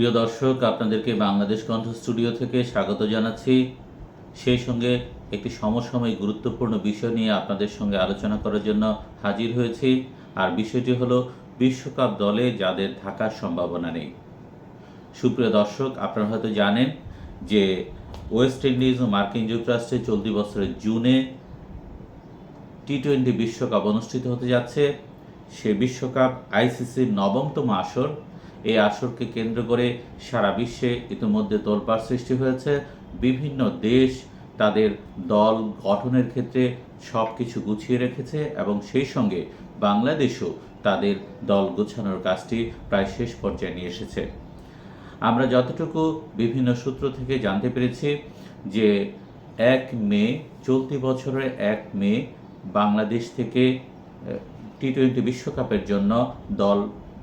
সুপ্রিয় দর্শক, আপনাদেরকে বাংলাদেশ কণ্ঠ স্টুডিও থেকে স্বাগত জানাচ্ছি। সেই সঙ্গে একটি সমসাময়িক গুরুত্বপূর্ণ বিষয় নিয়ে আপনাদের সঙ্গে আলোচনা করার জন্য হাজির হয়েছি, আর বিষয়টি হলো বিশ্বকাপ দলে যাদের থাকার সম্ভাবনা নেই। সুপ্রিয় দর্শক, আপনারা হয়তো জানেন যে ওয়েস্ট ইন্ডিজ ও মার্কিন যুক্তরাষ্ট্রে চলতি বছরের জুনে টি টোয়েন্টি বিশ্বকাপ অনুষ্ঠিত হতে যাচ্ছে। সে বিশ্বকাপ আইসিসির নবমতম আসর এই আসরকে কেন্দ্র করে সারা বিশ্বে ইতিমধ্যে তোলপাড় সৃষ্টি হয়েছে। বিভিন্ন দেশ তাদের দল গঠনের ক্ষেত্রে সব কিছু গুছিয়ে রেখেছে এবং সেই সঙ্গে বাংলাদেশও তাদের দল গোছানোর কাজটি প্রায় শেষ পর্যায়ে নিয়ে এসেছে। আমরা যতটুকু বিভিন্ন সূত্র থেকে জানতে পেরেছি যে এক মে, চলতি বছরের এক মে বাংলাদেশ থেকে টি টোয়েন্টি বিশ্বকাপের জন্য দল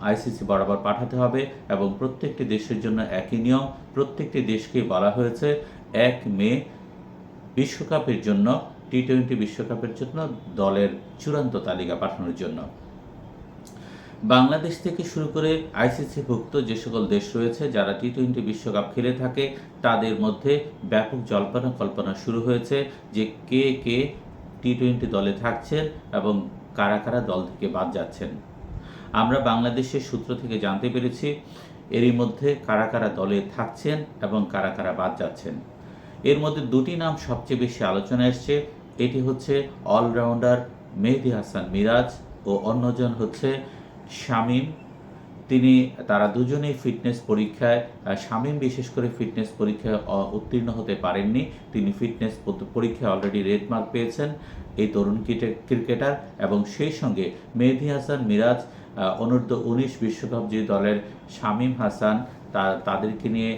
আইসিসি বরাবর পাঠাতে হবে এবং প্রত্যেকটি দেশের জন্য একই নিয়ম। প্রত্যেকটি দেশকেই বলা হয়েছে এক মে বিশ্বকাপের জন্য টি টোয়েন্টি বিশ্বকাপের জন্য, দলের চূড়ান্ত তালিকা পাঠানোর জন্য। বাংলাদেশ থেকে শুরু করে আইসিসি ভুক্ত যে সকল দেশ রয়েছে, যারা টি টোয়েন্টি বিশ্বকাপ খেলে থাকে, তাদের মধ্যে ব্যাপক জল্পনা কল্পনা শুরু হয়েছে যে কে কে টি টোয়েন্টি দলে থাকছেন এবং কারা কারা দল থেকে বাদ যাচ্ছেন। আমরা বাংলাদেশের সূত্র থেকে জানতে পেরেছি, এরই মধ্যে কারা কারা দলে থাকছেন এবং কারা কারা বাদ যাচ্ছেন। এর মধ্যে দুটি নাম সবচেয়ে বেশি আলোচনা এসছে, এটি হচ্ছে অলরাউন্ডার মেহেদি হাসান মিরাজ ও অন্যজন হচ্ছে শামীম। তিনি, তারা দুজনেই ফিটনেস পরীক্ষায় শামীম বিশেষ করে ফিটনেস পরীক্ষায় উত্তীর্ণ হতে পারেননি। তিনি ফিটনেস পরীক্ষায় অলরেডি রেড মার্ক পেয়েছেন এই তরুণ ক্রিকেটার এবং সেই সঙ্গে মেহেদি হাসান মিরাজ অনূর্ধ্ব উনিশ বিশ্বকাপ যে দলের শামীম হাসান, তা তাদেরকে নিয়ে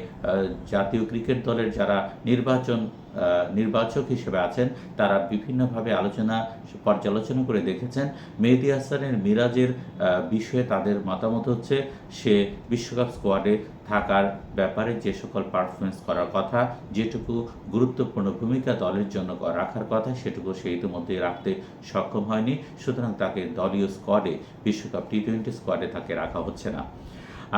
জাতীয় ক্রিকেট দলের যারা নির্বাচন নির্বাচক হিসেবে আছেন। তারা বিভিন্নভাবে আলোচনা, পর্যালোচনা করে দেখেছেন। মেহেদি হাসানের মিরাজের বিষয়ে তাদের মতামত হচ্ছে, সে বিশ্বকাপ স্কোয়াডে থাকার ব্যাপারে যে সকল পারফরমেন্স করার কথা, যেটুকু গুরুত্বপূর্ণ ভূমিকা দলের জন্য রাখার কথা, সেটুকু সে ইতিমধ্যে রাখতে সক্ষম হয়নি। সুতরাং তাকে দলীয় স্কোয়াডে বিশ্বকাপ টি টোয়েন্টি স্কোয়াডে তাকে রাখা হচ্ছে না।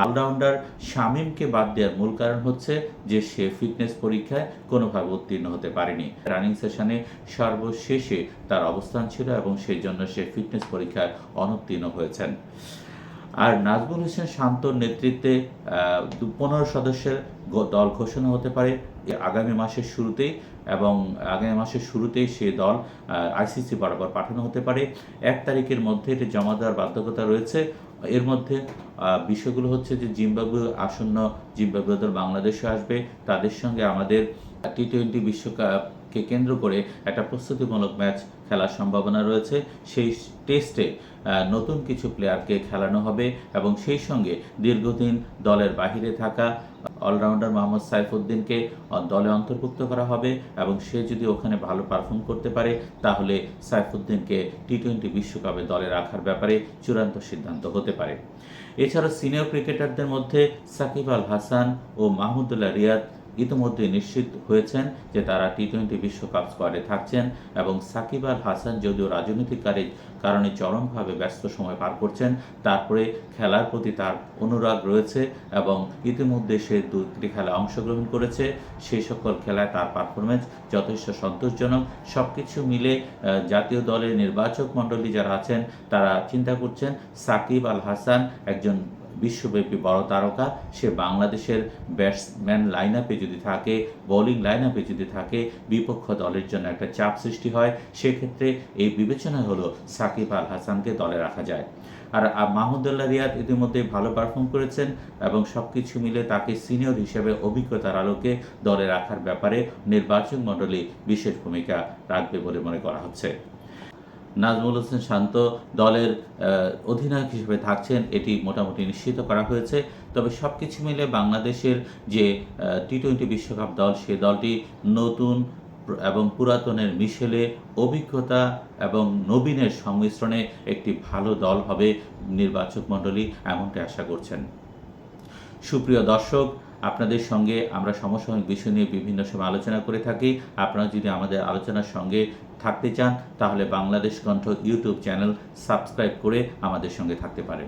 অলরাউন্ডার শামীমকে বাদ দেওয়ার মূল কারণ হচ্ছে যে সে ফিটনেস পরীক্ষায় কোনোভাবে উত্তীর্ণ হতে পারেনি। রানিং সেশনে সর্বশেষে তার অবস্থান ছিল এবং সেই জন্য সে ফিটনেস পরীক্ষায় অনুত্তীর্ণ হয়েছেন। আর নাজমুল হোসেন শান্তর নেতৃত্বে পনেরো সদস্যের দল ঘোষণা হতে পারে। আগামী মাসের শুরুতেই এবং আগামী মাসের শুরুতেই সে দল আইসিসি বরাবর পাঠানো হতে পারে। এক তারিখের মধ্যে এটি জমা দেওয়ার বাধ্যকতা রয়েছে। এর মধ্যে বিষয়গুলো হচ্ছে যে জিম্বাবুয়ে আসন্ন জিম্বাবুয়ে দল বাংলাদেশে আসবে। তাদের সঙ্গে আমাদের টি টোয়েন্টি বিশ্বকাপকে কেন্দ্র করে একটা প্রস্তুতিমূলক ম্যাচ খেলার সম্ভাবনা রয়েছে। সেই টেস্টে নতুন কিছু প্লেয়ারকে খেলানো হবে এবং সেই সঙ্গে দীর্ঘদিন দলের বাহিরে থাকা অলরাউন্ডার মোহাম্মদ সাইফুদ্দিনকে দলে অন্তর্ভুক্ত করা হবে এবং সে যদি ওখানে ভালো পারফর্ম করতে পারে, তাহলে সাইফুদ্দিনকে টি টোয়েন্টি বিশ্বকাপে দলে রাখার ব্যাপারে চূড়ান্ত সিদ্ধান্ত হতে পারে। এছাড়া সিনিয়র ক্রিকেটারদের মধ্যে সাকিব আল হাসান ও মাহমুদুল্লাহ রিয়াদ ইতিমধ্যে নিশ্চিত হয়েছেন যে তারা টি টোয়েন্টি বিশ্বকাপ স্কোয়াডে থাকছেন এবং সাকিব আল হাসান যদিও রাজনৈতিককারী কারণে চরমভাবে ব্যস্ত সময় পার করছেন, তারপরে খেলার প্রতি তার অনুরাগ রয়েছে এবং ইতিমধ্যে সে দুটি খেলায় অংশগ্রহণ করেছে। সেই সকল খেলায় তার পারফরমেন্স যথেষ্ট সন্তোষজনক। সব কিছু মিলে জাতীয় দলের নির্বাচক মণ্ডলী যারা আছেন, তারা চিন্তা করছেন সাকিব আল হাসান একজন বিশ্বব্যাপী বড় তারকা। সে বাংলাদেশের ব্যাটসম্যান লাইন আপে যদি থাকে বোলিং লাইন আপে যদি থাকে, বিপক্ষ দলের জন্য একটা চাপ সৃষ্টি হয়। সেক্ষেত্রে এই বিবেচনা হলো সাকিব আল হাসানকে দলে রাখা যায়। আর মাহমুদুল্লাহ রিয়াদ ইতিমধ্যে ভালো পারফর্ম করেছেন এবং সব কিছু মিলে তাকে সিনিয়র হিসেবে অভিজ্ঞতার আলোকে দলে রাখার ব্যাপারে নির্বাচক মণ্ডলী বিশেষ ভূমিকা রাখবে বলে মনে করা হচ্ছে। নাজমুল হোসেন শান্ত দলের অধিনায়ক হিসেবে থাকছেন, এটি মোটামুটি নিশ্চিত করা হয়েছে। তবে সব কিছু মিলে বাংলাদেশের যে টি টোয়েন্টি বিশ্বকাপ দল, সে দলটি নতুন এবং পুরাতনের মিশেলে অভিজ্ঞতা এবং নবীনের সংমিশ্রণে একটি ভালো দল হবে নির্বাচক মণ্ডলী এমনটি আশা করছেন। সুপ্রিয় দর্শক আপনাদের সঙ্গে আমরা সমসাময়িক বিষয় নিয়ে বিভিন্ন সময় আলোচনা করে থাকি। আপনারা যদি আমাদের আলোচনার সঙ্গে থাকতে চান, তাহলে বাংলাদেশ কণ্ঠ ইউটিউব চ্যানেল সাবস্ক্রাইব করে আমাদের সঙ্গে থাকতে পারেন।